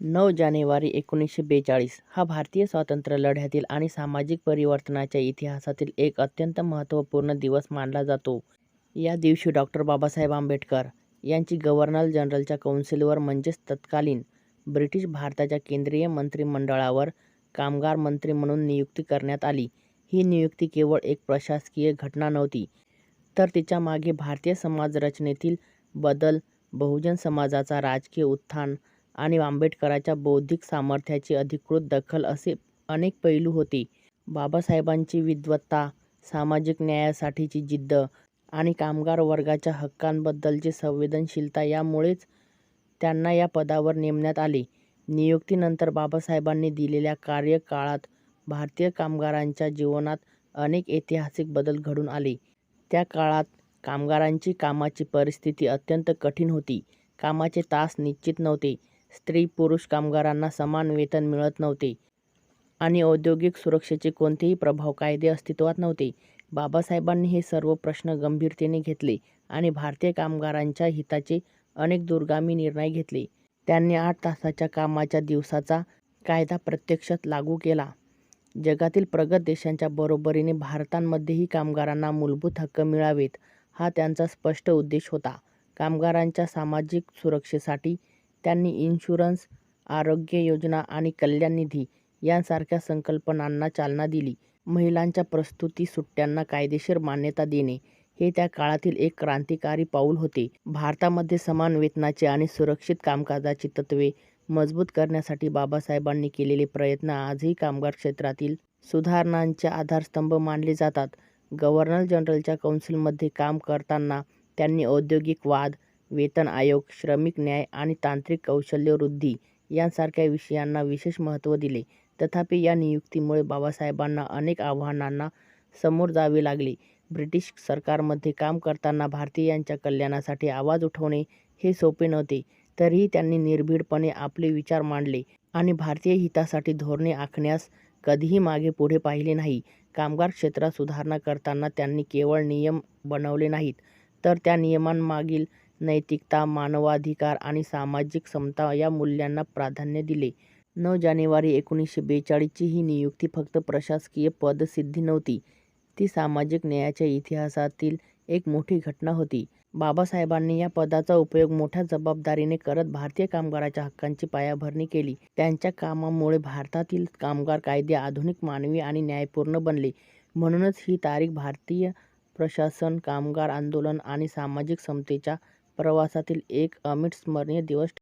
नऊ जानेवारी एकोणीसशे बेचाळीस हा भारतीय स्वातंत्र्य लढ्यातील आणि सामाजिक परिवर्तनाच्या इतिहासातील एक अत्यंत महत्त्वपूर्ण दिवस मानला जातो. या दिवशी डॉक्टर बाबासाहेब आंबेडकर यांची गव्हर्नर जनरलच्या कौन्सिलवर म्हणजेच तत्कालीन ब्रिटिश भारताच्या केंद्रीय मंत्रिमंडळावर कामगार मंत्री म्हणून नियुक्ती करण्यात आली. ही नियुक्ती केवळ एक प्रशासकीय घटना नव्हती, तर तिच्यामागे भारतीय समाजरचनेतील बदल, बहुजन समाजाचा राजकीय उत्थान आणि आंबेडकरांच्या बौद्धिक सामर्थ्याची अधिकृत दखल असे अनेक पैलू होते. बाबासाहेबांची विद्वत्ता, सामाजिक न्यायासाठीची जिद्द आणि कामगार वर्गाच्या हक्कांबद्दलची संवेदनशीलता यामुळेच त्यांना या पदावर नेमण्यात आले. नियुक्तीनंतर बाबासाहेबांनी दिलेल्या कार्यकाळात भारतीय कामगारांच्या जीवनात अनेक ऐतिहासिक बदल घडून आले. त्या काळात कामगारांची कामाची परिस्थिती अत्यंत कठीण होती. कामाचे तास निश्चित नव्हते, स्त्री-पुरुष कामगारांना समान वेतन मिळत नव्हते आणि औद्योगिक सुरक्षेचे कोणतेही प्रभाव कायदे अस्तित्वात नव्हते. बाबासाहेबांनी हे सर्व प्रश्न गंभीरतेने घेतले आणि भारतीय कामगारांच्या हिताचे अनेक दूरगामी निर्णय घेतले. त्यांनी आठ तासाच्या कामाच्या दिवसाचा कायदा प्रत्यक्षात लागू केला. जगातील प्रगत देशांच्या बरोबरीने भारतामध्येही कामगारांना मूलभूत हक्क मिळावेत, हा त्यांचा स्पष्ट उद्देश होता. कामगारांच्या सामाजिक सुरक्षेसाठी त्यांनी इन्शुरन्स, आरोग्य योजना आणि कल्याण निधी यांसारख्या संकल्पनांना चालना दिली. महिलांच्या प्रसूती सुट्ट्यांना कायदेशीर मान्यता देणे हे त्या काळातील एक क्रांतिकारी पाऊल होते. भारतामध्ये समान वेतनाची आणि सुरक्षित कामकाजाची तत्त्वे मजबूत करण्यासाठी बाबासाहेबांनी केलेले प्रयत्न आजही कामगार क्षेत्रातील सुधारणांचे आधारस्तंभ मानले जातात. गव्हर्नर जनरलच्या कौन्सिलमध्ये काम करताना त्यांनी औद्योगिक वाद, वेतन आयोग, श्रमिक न्याय आणि तांत्रिक कौशल्यवृद्धी यांसारख्या विषयांना विशेष महत्त्व दिले. तथापि, या नियुक्तीमुळे बाबासाहेबांना अनेक आव्हानांना सामोरे जावे लागले. ब्रिटिश सरकारमध्ये काम करताना भारतीयांच्या कल्याणासाठी आवाज उठवणे हे सोपे नव्हते. तरीही त्यांनी निर्भीडपणे आपले विचार मांडले आणि भारतीय हितासाठी धोरणे आखण्यास कधीही मागे-पुढे पाहिले नाही. कामगार क्षेत्रात सुधारणा करताना त्यांनी केवळ नियम बनवले नाहीत, तर त्या नियमांमागील नैतिकता, मानवाधिकार आणि सामाजिक समता या मूल्यांना प्राधान्य दिले. नऊ जानेवारी एकोणीसशे बेचाळीसची ही नियुक्ती फक्त प्रशासकीय पदसिद्धी नव्हती, ती सामाजिक न्यायाच्या इतिहासातील एक मोठी घटना होती. बाबासाहेबांनी या पदाचा उपयोग मोठ्या जबाबदारीने करत भारतीय कामगारांच्या हक्कांची पायाभरणी केली. त्यांच्या कामामुळे भारतातील कामगार कायदे आधुनिक, मानवी आणि न्यायपूर्ण बनले. म्हणूनच ही तारीख भारतीय प्रशासन, कामगार आंदोलन आणि सामाजिक समतेच्या प्रवासातील एक अमिट स्मरणीय दिवस